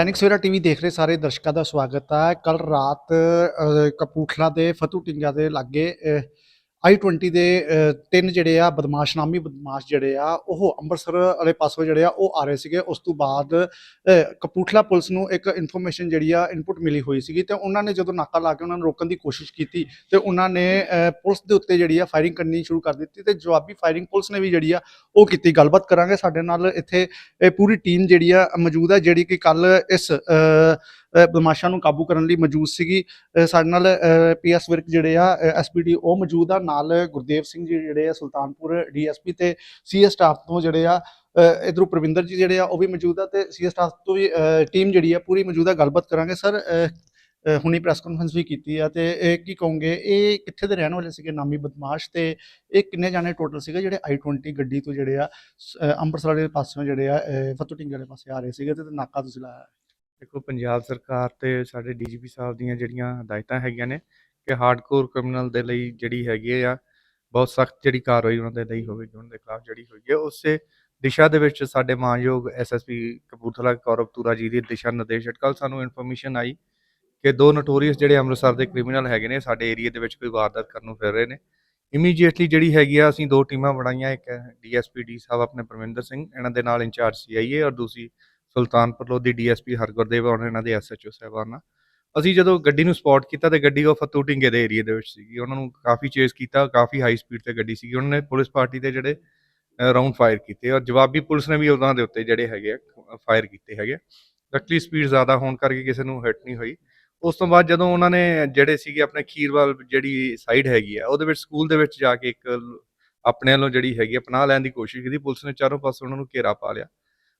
ਦੈਨਿਕ Savera TV ਦੇਖ ਰਹੇ ਸਾਰੇ ਦਰਸ਼ਕਾਂ ਦਾ ਸਵਾਗਤ ਹੈ ਕੱਲ ਰਾਤ ਕਪੂਰਥਲਾ ਦੇ ਫਤੂ ਟਿੰਗਾ ਦੇ ਲਾਗੇ i20 ਦੇ ਤਿੰਨ ਜਿਹੜੇ ਆ ਬਦਮਾਸ਼ ਨਾਮੀ ਬਦਮਾਸ਼ ਜਿਹੜੇ ਆ, ਉਹ ਅੰਮ੍ਰਿਤਸਰ ਵਾਲੇ ਪਾਸੋਂ ਜਿਹੜੇ ਆ, ਉਹ ਆ ਰਹੇ ਸੀਗੇ। ਉਸ ਤੋਂ ਬਾਅਦ ਕਪੂਠਲਾ ਪੁਲਿਸ ਨੂੰ ਇੱਕ ਇਨਫੋਰਮੇਸ਼ਨ ਜਿਹੜੀ ਆ ਇਨਪੁਟ ਮਿਲੀ ਹੋਈ ਸੀਗੀ ਤੇ ਉਹਨਾਂ ਨੇ ਜਦੋਂ ਨਾਕਾ ਲਾ ਕੇ ਉਹਨਾਂ ਨੂੰ ਰੋਕਣ ਦੀ ਕੋਸ਼ਿਸ਼ ਕੀਤੀ ਤੇ ਉਹਨਾਂ ਨੇ ਪੁਲਿਸ ਦੇ ਉੱਤੇ ਜਿਹੜੀ ਆ ਫਾਇਰਿੰਗ ਕਰਨੀ ਸ਼ੁਰੂ ਕਰ ਦਿੱਤੀ ਤੇ ਜਵਾਬੀ ਫਾਇਰਿੰਗ ਪੁਲਿਸ ਨੇ ਵੀ ਜਿਹੜੀ ਆ, ਉਹ ਕੀਤੀ। ਗੱਲਬਾਤ ਕਰਾਂਗੇ ਸਾਡੇ ਨਾਲ ਇੱਥੇ ਪੂਰੀ ਟੀਮ ਜਿਹੜੀ ਆ, ਮੌਜੂਦ ਹੈ ਜਿਹੜੀ ਕਿ ਕੱਲ ਇਸ ਬਦਮਾਸ਼ਾਂ ਨੂੰ ਕਾਬੂ ਕਰਨ ਲਈ ਮੌਜੂਦ ਸੀਗੀ। ਸਾਡੇ ਨਾਲ ਪੀਐਸ ਵਿਰਕ ਜਿਹੜੇ ਆ ਐਸਪੀਡੀ ਉਹ ਮੌਜੂਦ ਆ। ਨਾਲ ਗੁਰਦੇਵ ਸਿੰਘ ਜੀ ਜਿਹੜੇ ਆ ਸੁਲਤਾਨਪੁਰ ਡੀਐਸਪੀ ਤੇ ਸੀਐਸ ਸਟਾਫ ਤੋਂ ਜਿਹੜੇ ਆ ਇਧਰੋਂ ਪ੍ਰਵਿੰਦਰ ਜੀ ਜਿਹੜੇ ਆ ਉਹ ਵੀ ਮੌਜੂਦ ਆ ਤੇ ਸੀਐਸ ਸਟਾਫ ਤੋਂ ਵੀ ਟੀਮ ਜਿਹੜੀ ਆ ਪੂਰੀ ਮੌਜੂਦ ਆ। ਗੱਲਬਾਤ ਕਰਾਂਗੇ ਸਰ। ਹੁਣੀ ਪ੍ਰੈਸ ਕਾਨਫਰੰਸ ਵੀ ਕੀਤੀ ਆ ਤੇ ਇਹ ਕੀ ਕਹੋਗੇ ਇਹ ਕਿੱਥੇ ਦੇ ਰਹਿਣ ਵਾਲੇ ਸੀਗੇ? ਨਾਮੀ ਬਦਮਾਸ਼ ਤੇ ਇਹ ਕਿੰਨੇ ਜਾਣੇ ਟੋਟਲ ਸੀਗੇ ਜਿਹੜੇ i20 ਗੱਡੀ ਤੋਂ ਜਿਹੜੇ ਆ ਅੰਮ੍ਰਿਤਸਰ ਵਾਲੇ ਪਾਸਿਓਂ ਜਿਹੜੇ ਆ ਅ, ਫਤੂ ਟਿੰਗੇ ਵਾਲੇ ਪਾਸੇ ਆ ਰਹੇ ਸੀਗੇ ਤੇ ਨਾਕਾ ਤੁਸੀਂ ਲਾਇਆ ਦੇਖੋ, ਪੰਜਾਬ ਸਰਕਾਰ ਤੇ ਸਾਡੇ ਡੀਜੀਪੀ ਸਾਹਿਬ ਦੀਆਂ ਜਿਹੜੀਆਂ ਹਦਾਇਤਾਂ ਹੈਗੀਆਂ ਨੇ ਕਿ ਹਾਰਡਕੋਰ ਕ੍ਰਿਮੀਨਲ ਦੇ ਲਈ ਜਿਹੜੀ ਹੈਗੀ ਆ ਬਹੁਤ ਸਖਤ ਜਿਹੜੀ ਕਾਰਵਾਈ ਉਹਨਾਂ ਦੇ ਲਈ ਹੋਵੇਗੀ, ਉਹਨਾਂ ਦੇ ਖਿਲਾਫ ਜਿਹੜੀ ਹੋਈ ਹੈ, ਉਸੇ ਦਿਸ਼ਾ ਦੇ ਵਿੱਚ ਸਾਡੇ ਮਾਨਯੋਗ ਐਸਐਸਪੀ ਕਪੂਰਥਲਾ, ਕੌਰਵ ਤੂਰਾ ਜੀ ਦੀ ਦਿਸ਼ਾ ਨਿਰਦੇਸ਼ ਕੱਲ ਸਾਨੂੰ ਇਨਫੋਰਮੇਸ਼ਨ ਆਈ ਕਿ ਦੋ ਨੋਟੋਰੀਅਸ ਜਿਹੜੇ ਅੰਮ੍ਰਿਤਸਰ ਦੇ ਕ੍ਰਿਮੀਨਲ ਹੈਗੇ ਨੇ, ਸਾਡੇ ਏਰੀਆ ਦੇ ਵਿੱਚ ਕੋਈ ਵਾਰਦਾਤ ਕਰਨ ਨੂੰ ਫਿਰ ਰਹੇ ਨੇ। ਇਮੀਡੀਏਟਲੀ ਜਿਹੜੀ ਹੈਗੀ ਆ, ਅਸੀਂ ਦੋ ਟੀਮਾਂ ਬਣਾਈਆਂ, ਇੱਕ ਡੀਐਸਪੀ ਡੀ ਸਾਹਿਬ, ਆਪਣੇ ਪਰਮਿੰਦਰ ਸਿੰਘ, ਇਹਨਾਂ ਦੇ ਨਾਲ ਇੰਚਾਰਜ ਸੀਆਈਏ ਔਰ ਦੂਸਰੀ ਸੁਲਤਾਨਪੁਰ ਲੋਧੀ ਡੀਐਸਪੀ ਹਰਗੁਰਦੇਵ ਔਰ ਇਹਨਾਂ ਦੇ ਐਸਐਚਓ ਸਾਹਿਬਾਨ ਨਾਲ ਅਸੀਂ ਜਦੋਂ ਗੱਡੀ ਨੂੰ ਸਪੌਟ ਕੀਤਾ ਤੇ ਗੱਡੀ ਉਹ ਫਤੂ ਦੇ ਏਰੀਆ ਦੇ ਵਿੱਚ ਸੀਗੀ। ਉਹਨਾਂ ਨੂੰ ਕਾਫੀ ਚੇਸ ਕੀਤਾ, ਕਾਫੀ ਹਾਈ ਸਪੀਡ ਤੇ ਗੱਡੀ ਸੀਗੀ। ਉਹਨਾਂ ਨੇ ਪੁਲਿਸ ਪਾਰਟੀ ਦੇ ਜਿਹੜੇ ਰਾਉਂਡ ਫਾਇਰ ਕੀਤੇ ਔਰ ਜਵਾਬੀ ਪੁਲਿਸ ਨੇ ਵੀ ਉਹਨਾਂ ਦੇ ਉੱਤੇ ਜਿਹੜੇ ਹੈਗੇ ਆ ਫਾਇਰ ਕੀਤੇ ਹੈਗੇ ਲੱਕਲੀ ਸਪੀਡ ਜ਼ਿਆਦਾ ਹੋਣ ਕਰਕੇ ਕਿਸੇ ਨੂੰ ਹਿੱਟ ਨਹੀਂ ਹੋਈ। ਉਸ ਤੋਂ ਬਾਅਦ ਜਦੋਂ ਉਹਨਾਂ ਨੇ ਜਿਹੜੇ ਸੀਗੇ ਆਪਣੇ ਖੀਰਵਾਲ ਜਿਹੜੀ ਸਾਈਡ ਹੈਗੀ ਆ, ਉਹਦੇ ਵਿੱਚ ਸਕੂਲ ਦੇ ਵਿੱਚ ਜਾ ਕੇ ਇੱਕ ਆਪਣੇ ਵੱਲੋਂ ਜਿਹੜੀ ਹੈਗੀ ਆ, ਪਨਾਹ ਲੈਣ ਦੀ ਕੋਸ਼ਿਸ਼ ਕੀਤੀ। ਪੁਲਿਸ ਨੇ ਚਾਰੋਂ ਪਾਸੇ ਉਹਨਾਂ ਨੂੰ ਘੇਰਾ ਪਾ ਲਿਆ।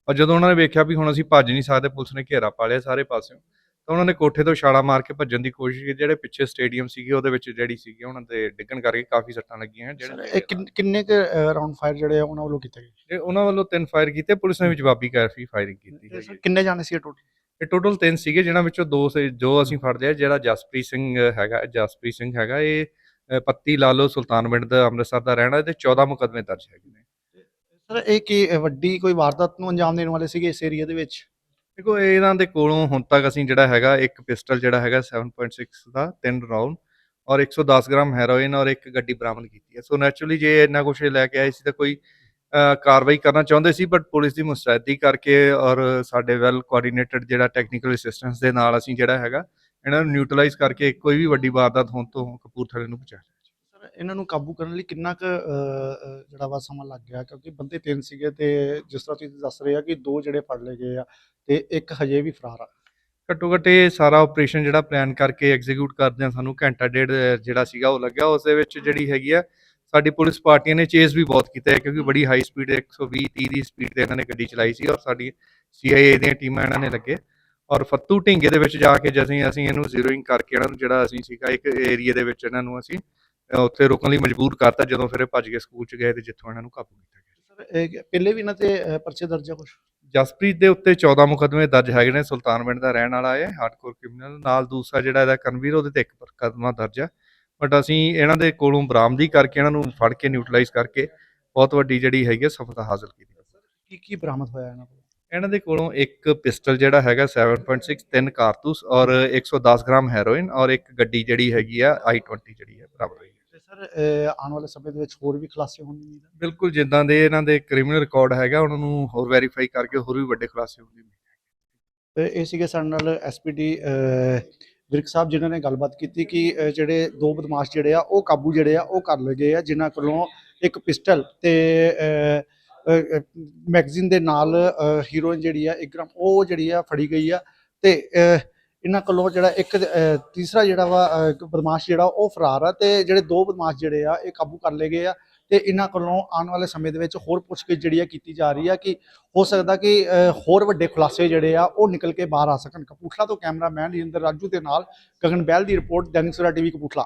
ਔਰ ਜਦੋਂ ਉਹਨਾਂ ਨੇ ਵੇਖਿਆ ਵੀ ਹੁਣ ਅਸੀਂ ਭੱਜ ਨਹੀਂ ਸਕਦੇ ਪੁਲਿਸ ਨੇ ਘੇਰਾ ਪਾ ਲਿਆ ਸਾਰੇ ਪਾਸਿਓਂ ਤਾਂ ਉਹਨਾਂ ਨੇ ਕੋਠੇ ਤੋਂ ਛਾਲਾ ਮਾਰ ਕੇ ਭੱਜਣ ਦੀ ਕੋਸ਼ਿਸ਼ ਕੀਤੀ। ਜਿਹੜੇ ਪਿੱਛੇ ਸਟੇਡੀਅਮ ਸੀਗੇ ਉਹਦੇ ਵਿੱਚ ਜਿਹੜੀ ਸੀਗੀ ਉਹਨਾਂ ਦੇ ਡਿੱਗਣ ਕਰਕੇ ਕਾਫੀ ਸੱਟਾਂ ਲੱਗੀਆਂ ਜਿਹੜੇ ਕਿੰਨ- ਕੁ ਰਾਉਂਡ ਫਾਇਰ ਜਿਹੜੇ ਆ ਉਹਨਾਂ ਵੱਲੋਂ ਕੀਤੇ ਗਏ? ਉਹਨਾਂ ਵੱਲੋਂ ਤਿੰਨ ਫਾਇਰ ਕੀਤੇ ਪੁਲਿਸ ਨੇ ਵੀ ਜਵਾਬੀ ਕਾਫੀ ਫਾਇਰਿੰਗ ਕੀਤੀ ਕਿੰਨੇ ਜਾਣੇ ਸੀ ਟੋਟਲ ਇਹ ਟੋਟਲ ਤਿੰਨ ਸੀਗੇ ਜਿਨ੍ਹਾਂ ਵਿੱਚੋਂ ਦੋ ਸੇ ਜੋ ਅਸੀਂ ਫੜ ਲਿਆ ਜਿਹੜਾ ਜਸਪ੍ਰੀਤ ਸਿੰਘ ਹੈਗਾ ਜਸਪ੍ਰੀਤ ਸਿੰਘ ਹੈਗਾ ਇਹ ਪੱਤੀ ਲਾਲੋ ਸੁਲਤਾਨਵਿੰਡ ਦਾ ਅੰਮ੍ਰਿਤਸਰ ਦਾ ਰਹਿਣਾ ਤੇ 14 ਮੁਕਦਮੇ ਦਰਜ ਹੈਗੇ ਨੇ। ਸਰ, ਇਹ ਕੀ ਵੱਡੀ ਕੋਈ ਵਾਰਦਾਤ ਨੂੰ ਅੰਜਾਮ ਦੇਣ ਵਾਲੇ ਸੀਗੇ ਇਸ ਏਰੀਆ ਦੇ ਵਿੱਚ? ਦੇਖੋ ਇਹਨਾਂ ਦੇ ਕੋਲੋਂ ਹੁਣ ਤੱਕ ਅਸੀਂ ਜਿਹੜਾ ਹੈਗਾ, ਇੱਕ ਪਿਸਟਲ ਜਿਹੜਾ ਹੈਗਾ 7.6 ਦਾ ਤਿੰਨ ਰਾਉਂਡ ਔਰ 110 ਗ੍ਰਾਮ ਹੈਰੋਇਨ ਔਰ ਇੱਕ ਗੱਡੀ ਬਰਾਮਦ ਕੀਤੀ ਹੈ। ਸੋ ਨੈਚੁਰਲੀ ਜੇ ਇੰਨਾ ਕੁਝ ਲੈ ਕੇ ਆਏ ਸੀ ਤਾਂ ਕੋਈ ਕਾਰਵਾਈ ਕਰਨਾ ਚਾਹੁੰਦੇ ਸੀ ਬਟ ਪੁਲਿਸ ਦੀ ਮੁਸਤੈਦੀ ਕਰਕੇ ਔਰ ਸਾਡੇ ਵੈਲ ਕੋਆਰਡੀਨੇਟਡ ਜਿਹੜਾ ਟੈਕਨੀਕਲ ਅਸਿਸਟੈਂਸ ਦੇ ਨਾਲ ਅਸੀਂ ਜਿਹੜਾ ਹੈਗਾ, ਇਹਨਾਂ ਨੂੰ ਨਿਊਟਰਲਾਈਜ਼ ਕਰਕੇ ਕੋਈ ਵੀ ਵੱਡੀ ਵਾਰਦਾਤ ਹੋਣ ਤੋਂ ਕਪੂਰਥਲੇ ਨੂੰ ਬਚਾਇਆ ਇਹਨਾਂ ਨੂੰ ਕਾਬੂ ਕਰਨ ਲਈ ਕਿੰਨਾ ਕੁ ਅ, ਜਿਹੜਾ ਵਾ ਸਮਾਂ ਲੱਗ ਗਿਆ? ਕਿਉਂਕਿ ਬੰਦੇ ਤਿੰਨ ਸੀਗੇ ਤੇ ਜਿਸ ਤਰ੍ਹਾਂ ਤੁਸੀਂ ਦੱਸ ਰਹੇ ਆ ਕਿ ਦੋ ਜਿਹੜੇ ਫੜ ਲਏ ਗਏ ਆ ਤੇ ਇੱਕ ਹਜੇ ਵੀ ਫਰਾਰ ਆ। ਘੱਟੋ ਘੱਟ ਇਹ ਸਾਰਾ ਆਪਰੇਸ਼ਨ ਜਿਹੜਾ ਪਲਾਨ ਕਰਕੇ ਐਗਜ਼ੀਕਿਊਟ ਕਰਦੇ ਆ ਸਾਨੂੰ ਘੰਟਾ ਡੇਢ ਜਿਹੜਾ ਸੀਗਾ ਉਹ ਲੱਗਿਆ। ਉਸ ਦੇ ਵਿੱਚ ਜਿਹੜੀ ਹੈਗੀ ਆ ਸਾਡੀ ਪੁਲਿਸ ਪਾਰਟੀਆਂ ਨੇ ਚੇਸ ਵੀ ਬਹੁਤ ਕੀਤਾ ਹੈ ਕਿਉਂਕਿ ਬੜੀ ਹਾਈ ਸਪੀਡ 120 30 ਦੀ ਸਪੀਡ ਤੇ ਇਹਨਾਂ ਨੇ ਗੱਡੀ ਚਲਾਈ ਸੀ ਔਰ ਸਾਡੀ ਸੀਆਈਏ ਦੀਆਂ ਟੀਮਾਂ ਇਹਨਾਂ ਨੇ ਲੱਗੇ। ਔਰ ਫੱਤੂ ਢਿੰਗੇ ਦੇ ਵਿੱਚ ਜਾ ਕੇ ਜਸੀਂ ਅਸੀਂ ਇਹਨੂੰ ਜ਼ੀਰੋਇੰਗ ਕਰਕੇ ਇਹਨਾਂ ਨੂੰ ਜਿਹੜਾ ਅਸੀਂ ਸੀਗਾ ਇੱਕ ਏਰੀਆ ਦੇ ਵਿੱਚ ਇਹਨਾਂ ਨੂੰ ਅਸੀਂ ਉੱਥੇ ਰੁਕਣ ਲਈ ਮਜਬੂਰ ਕਰਤਾ ਜਦੋਂ ਫਿਰ ਇਹ ਭੱਜ ਕੇ ਸਕੂਲ ਚ ਗਏ ਤੇ ਜਿੱਥੋਂ ਇਹਨਾਂ ਨੂੰ ਕਾਬੂ ਕੀਤਾ ਗਿਆ। ਸਰ ਇਹ ਪਹਿਲੇ ਵੀ ਇਹਨਾਂ ਤੇ ਪਰਚੇ ਦਰਜ ਆ ਕੁਝ ਜਸਪ੍ਰੀਤ ਦੇ ਉੱਤੇ 14 ਮੁਕਦਮੇ ਦਰਜ ਹੈਗੇ ਨੇ ਸੁਲਤਾਨਵਿੰਡ ਦਾ ਰਹਿਣ ਵਾਲਾ ਹੈ ਹਾਰਡਕੋਰ ਕ੍ਰਿਮੀਨਲ ਨਾਲ ਦੂਸਰਾ ਜਿਹੜਾ ਇਹਦਾ ਕਨਵੀਰ ਉਹਦੇ ਤੇ ਇੱਕ ਮੁਕੱਦਮਾ ਦਰਜ ਹੈ ਬਟ ਅਸੀਂ ਇਹਨਾਂ ਦੇ ਕੋਲੋਂ ਬਰਾਮਦੀ ਕਰਕੇ ਇਹਨਾਂ ਨੂੰ ਫੜ ਕੇ ਨਿਊਟਰਲਾਈਜ਼ ਕਰਕੇ ਬਹੁਤ ਵੱਡੀ ਜਿਹੜੀ ਹੈਗੀ ਹੈ ਸਫਲਤਾ ਹਾਸਲ ਕੀਤੀ। ਕੀ ਕੀ ਬਰਾਮਦ ਹੋਇਆ ਇਹਨਾਂ ਕੋਲ? ਇਹਨਾਂ ਦੇ ਕੋਲੋਂ ਇੱਕ ਪਿਸਟਲ ਜਿਹੜਾ ਹੈਗਾ 7.6 ਤਿੰਨ ਕਾਰਤੂਸ ਔਰ 110 ਗ੍ਰਾਮ ਹੈਰੋਇਨ ਔਰ ਇੱਕ ਗੱਡੀ ਜਿਹੜੀ ਹੈਗੀ ਆ i20 ਜਿਹੜੀ ਹੈ ਬਰਾਬਰ। ਹੋਈ ਹੈ ਸਰ ਆਉਣ ਵਾਲੇ ਸਮੇਂ ਦੇ ਵਿੱਚ ਹੋਰ ਵੀ ਖੁਲਾਸੇ ਹੋਣ ਦੀ ਉਮੀਦ ਹੈ ਬਿਲਕੁਲ ਜਿੱਦਾਂ ਦੇ ਇਹਨਾਂ ਦੇ ਕ੍ਰਿਮੀਨਲ ਰਿਕਾਰਡ ਹੈਗਾ ਉਹਨਾਂ ਨੂੰ ਹੋਰ ਵੈਰੀਫਾਈ ਕਰਕੇ ਹੋਰ ਵੀ ਵੱਡੇ ਖੁਲਾਸੇ ਹੋਣ ਦੀ ਉਮੀਦ ਹੈ ਤੇ ਇਹ ਸੀਗੇ ਸਾਡੇ ਨਾਲ ਐਸਪੀਡੀ ਵਿਰਕ ਸਾਹਿਬ ਜਿਨ੍ਹਾਂ ਨੇ ਗੱਲਬਾਤ ਕੀਤੀ ਕਿ ਜਿਹੜੇ ਦੋ ਬਦਮਾਸ਼ ਜਿਹੜੇ ਆ ਉਹ ਕਾਬੂ ਜਿਹੜੇ ਆ ਉਹ ਕਰ ਲਏ ਗਏ ਆ ਜਿਨ੍ਹਾਂ ਕੋਲੋਂ ਇੱਕ ਪਿਸਟਲ ਤੇ ਮੈਗਜ਼ੀਨ ਦੇ ਨਾਲ ਹੀਰੋਇਨ ਜਿਹੜੀ ਆ 1 ਗ੍ਰਾਮ ਉਹ ਜਿਹੜੀ ਆ ਫੜੀ ਗਈ ਆ। ਤੇ ਇਹਨਾਂ ਕੋਲੋਂ ਜਿਹੜਾ ਇੱਕ ਅ, ਤੀਸਰਾ ਜਿਹੜਾ ਵਾ ਅ, ਬਦਮਾਸ਼ ਜਿਹੜਾ ਉਹ ਫਰਾਰ ਆ ਤੇ ਜਿਹੜੇ ਦੋ ਬਦਮਾਸ਼ ਜਿਹੜੇ ਆ ਇਹ ਕਾਬੂ ਕਰ ਲਏ ਗਏ ਆ ਤੇ ਇਹਨਾਂ ਕੋਲੋਂ ਆਉਣ ਵਾਲੇ ਸਮੇਂ ਦੇ ਵਿੱਚ ਹੋਰ ਪੁੱਛਗਿੱਛ ਜਿਹੜੀ ਆ ਕੀਤੀ ਜਾ ਰਹੀ ਆ ਕਿ ਹੋ ਸਕਦਾ ਕਿ ਅ, ਹੋਰ ਵੱਡੇ ਖੁਲਾਸੇ ਜਿਹੜੇ ਆ ਉਹ ਨਿਕਲ ਕੇ ਬਾਹਰ ਆ ਸਕਣ। ਕਪੂਰਥਲਾ ਤੋਂ ਕੈਮਰਾਮੈਨ ਰਿੰਦਰ ਰਾਜੂ ਦੇ ਨਾਲ ਗਗਨ ਬਹਿਲ ਦੀ ਰਿਪੋਰਟ ਦੈਨਿਕ ਸਵੇਰਾ ਟੀਵੀ ਕਪੂਰਥਲਾ।